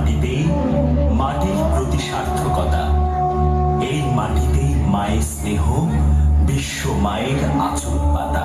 মাটিতেই মাটির প্রতি সার্থকতা। এই মাটিতেই মায়ের স্নেহ বিশ্ব মায়ের আচুর পাতা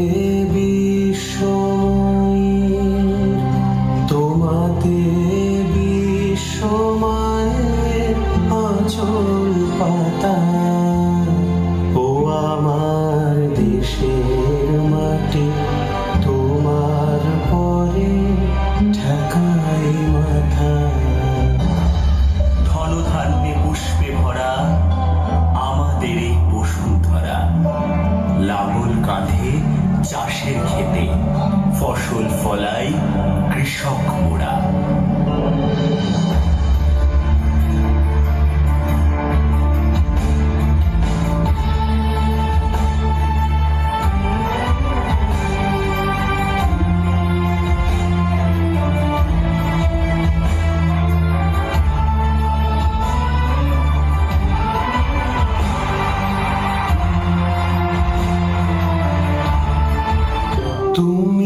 আঁচল পাতা। ও আমার দেশের মাটি, তোমার পরে ঠেকাই মাথা। ধনধান্যে পুষ্পে ভরা আমাদের এই বসুন্ধরা। লাঙল কাঁধে চাষের খেতে ফসল ফলাই কৃষক মোড়া 独。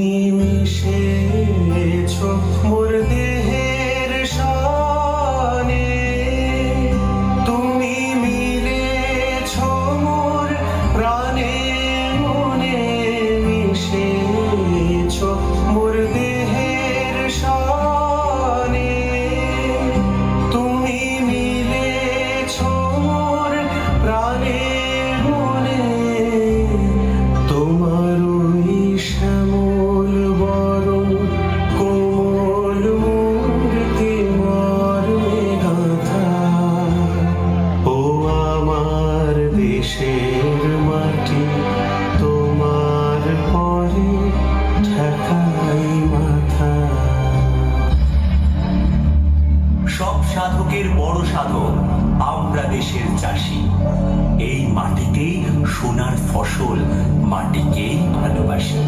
দেশের মাটি তোমার পরে ঠেকাই মাথা। সব সাধকের বড় সাধক আমরা দেশের চাষি। এই মাটিতেই সোনার ফসল মাটিকেই ভালোবাসি।